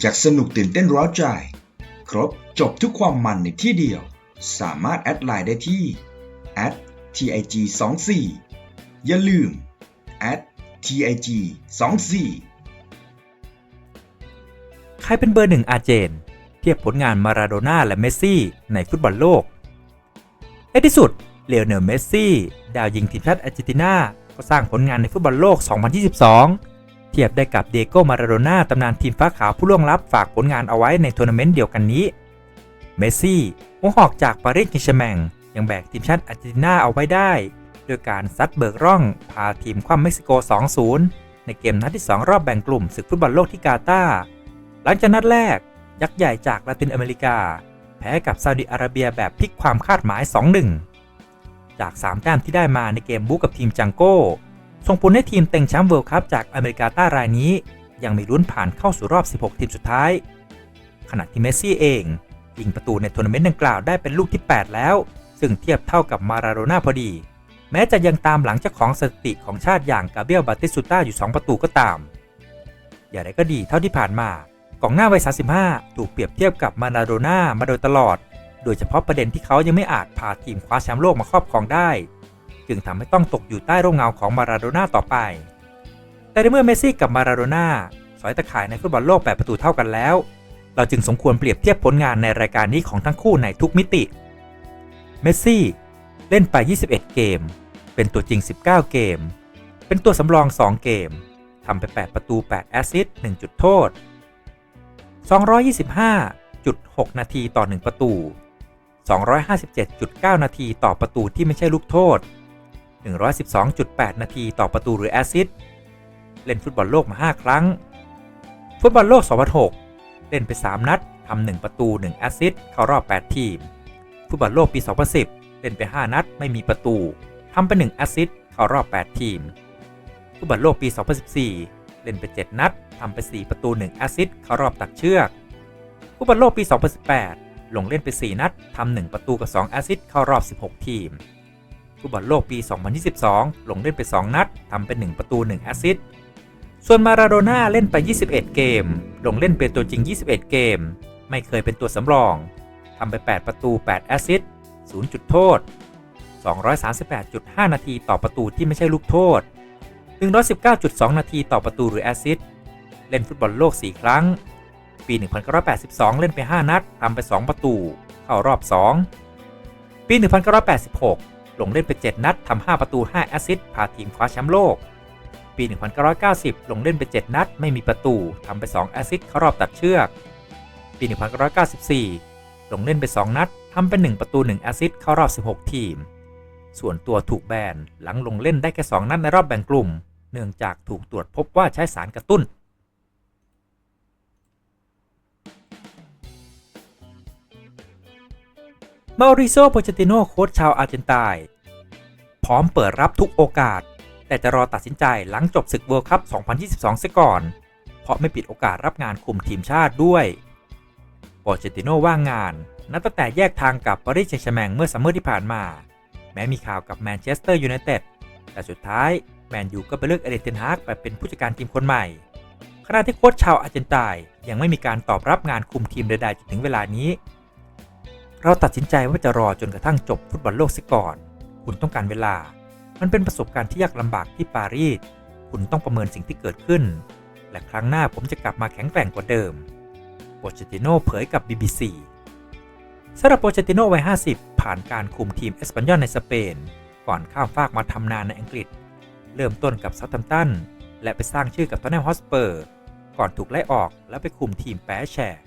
อยากสนุกตื่นเต้นร้าวใจ ครบจบทุกความมันในที่เดียว สามารถแอดไลน์ได้ที่ @tig 2 4 อย่าลืม @tig 2 4 ใครเป็นเบอร์หนึ่งอาเจน เทียบผลงานมาราโดน่าและเมสซี่ในฟุตบอลโลกในที่สุดเลโอเนลเมสซี่ ดาวยิงทีมชาติอาร์เจนตินาก็สร้างผลงานในฟุตบอลโลก 2022 เทียบได้กับเดโก้มาราโดน่าตำนานทีมฟ้าขาวผู้ล่วงลับฝากผลงานเอาไว้ในทัวร์นาเมนต์เดียวกันนี้ เมสซี่หัวหอกจากปารีสแชร์แมงยังแบกทีมชาติอาร์เจนตินาเอาไว้ได้โดยการซัดเบิกร่อง พาทีมคว่ำเม็กซิโก 2-0 ในเกมนัดที่ 2 รอบแบ่งกลุ่มศึกฟุตบอลโลกที่กาตาร์หลังจากนัดแรก ยักษ์ใหญ่จากลาตินอเมริกา แพ้กับซาอุดิอาระเบียแบบพลิกความคาดหมาย 2-1 จาก 3 แต้มที่ได้มาในเกมบุกกับทีมจังโก้ ส่งผลให้ทีมเต็งแชมป์เวิลด์คัพจากอเมริกาใต้รายนี้ ยังมีลุ้นผ่านเข้าสู่รอบ 16 ทีมสุดท้าย ขณะที่เมสซี่เองยิงประตูในทัวร์นาเมนต์ดังกล่าวได้เป็นลูกที่ 8 แล้ว ซึ่งเทียบเท่ากับมาราโดน่าพอดี แม้จะยังตามหลังเจ้าของสถิติของชาติอย่างกาเบียลบาติสตูต้าอยู่ 2 ประตูก็ตาม อย่างไรก็ดีเท่าที่ผ่านมากองหน้าวัย 35 ถูกเปรียบเทียบกับมาราโดน่ามาโดยตลอด โดยเฉพาะประเด็นที่เขายังไม่อาจพาทีมคว้าแชมป์โลกมาครอบครองได้ จึงทำให้ต้องตกอยู่ใต้ร่มเงาของมาราโดน่าต่อไป แต่ในเมื่อเมสซี่กับมาราโดน่าสอยตะข่ายในฟุตบอลโลก8ประตูเท่ากันแล้ว เราจึงสมควรเปรียบเทียบผลงานในรายการนี้ของทั้งคู่ในทุกมิติ เมสซี่เล่นไป 21 เกม เป็นตัวจริง 19 เกม เป็นตัวสำรอง 2 เกม ทำไป 8 ประตู 8 แอสซิสต์ 1 จุดโทษ 225.6 นาทีต่อ 1 ประตู 257.9 นาทีต่อประตูที่ไม่ใช่ลูกโทษ 112.8 นาทีต่อประตูหรือแอสซิสต์เล่นฟุตบอลโลกมา 5 ครั้ง ฟุตบอลโลก 2006 เล่นไป 3 นัดทำ1ประตู 1 แอสซิสต์เข้ารอบ 8 ทีม ฟุตบอลโลกปี 2010 เล่นไป 5 นัดไม่มีประตูทำไป 1 แอสซิสต์เข้ารอบ 8 ทีม ฟุตบอลโลกปี 2014 เล่นไป 7 นัดทำไป 4 ประตู 1 แอสซิสต์เข้ารอบตัดเชือก ฟุตบอลโลกปี 2018 ลงเล่นไป 4 นัดทำ1ประตูกับ 2 แอสซิสต์เข้ารอบ 16 ทีม ฟุตบอลโลกปี 2022 ลงเล่นไป 2 นัดทำเป็น 1 ประตู 1 แอสซิสต์ ส่วนมาราโดน่าเล่นไป 21 เกม ลงเล่นเป็นตัวจริง 21 เกม ไม่เคยเป็นตัวสำรองทำไป 8 ประตู 8 แอสซิสต์ 0 จุดโทษ 238.5 นาทีต่อประตูที่ไม่ใช่ลูกโทษ 119.2 นาทีต่อประตูหรือแอสซิสต์ เล่นฟุตบอลโลก 4 ครั้ง ปี 1982 เล่นไป 5 นัดทำไป 2 ประตู เข้ารอบ 2 ปี 1986 ลงเล่นไป 7 นัดทำ5ประตู 5 แอสซิสต์พาทีมคว้าแชมป์โลก ปี 1990 ลงเล่นไป 7 นัด ไม่มีประตูทำไป 2 แอสซิสต์เข้ารอบตัดเชือก ปี 1994 ลงเล่นไป 2 นัดทำเป็น1ประตู 1 แอสซิสต์เข้ารอบ 16 ทีม ส่วนตัวถูกแบนหลังลงเล่นได้แค่ 2 นัดในรอบแบ่งกลุ่ม เนื่องจากถูกตรวจพบว่าใช้สารกระตุ้น มาริโซโปเชติโนโค้ชชาวอาร์เจนตินพร้อมเปิดรับทุกโอกาส แต่จะรอตัดสินใจหลังจบศึกเวิลด์คัพ 2022 เสียก่อน เพราะไม่ปิดโอกาสรับงานคุมทีมชาติด้วยโปเชติโนว่างงาน นับตั้งแต่แยกทางกับปารีสแซงต์แชร์แมงเมื่อซัมเมอร์ที่ผ่านมา แม้มีข่าวกับแมนเชสเตอร์ยูไนเต็ดแต่สุดท้ายแมนยูก็ไปเลือกเอเดนเทนฮากไปเป็นผู้จัดการทีมคนใหม่ขณะที่โค้ชชาวอาร์เจนตินยังไม่มีการตอบรับงานคุมทีมใดๆจนถึงเวลานี้ เราตัดสินใจว่าจะรอจนกระทั่งจบฟุตบอลโลกเสียก่อน คุณต้องการเวลา มันเป็นประสบการณ์ที่ยากลำบากที่ปารีส คุณต้องประเมินสิ่งที่เกิดขึ้น และครั้งหน้าผมจะกลับมาแข็งแกร่งกว่าเดิม โปเชติโนเผยกับ BBC สำหรับโปเชติโนวัย 50 ผ่านการคุมทีมเอสปันยอลในสเปน ก่อนข้ามฟากมาทำนานในอังกฤษ เริ่มต้นกับเซาท์แฮมป์ตัน และไปสร้างชื่อกับทอนแนมฮอสเปอร์ ก่อนถูกไล่ออกแล้วไปคุมทีมแปรแชร์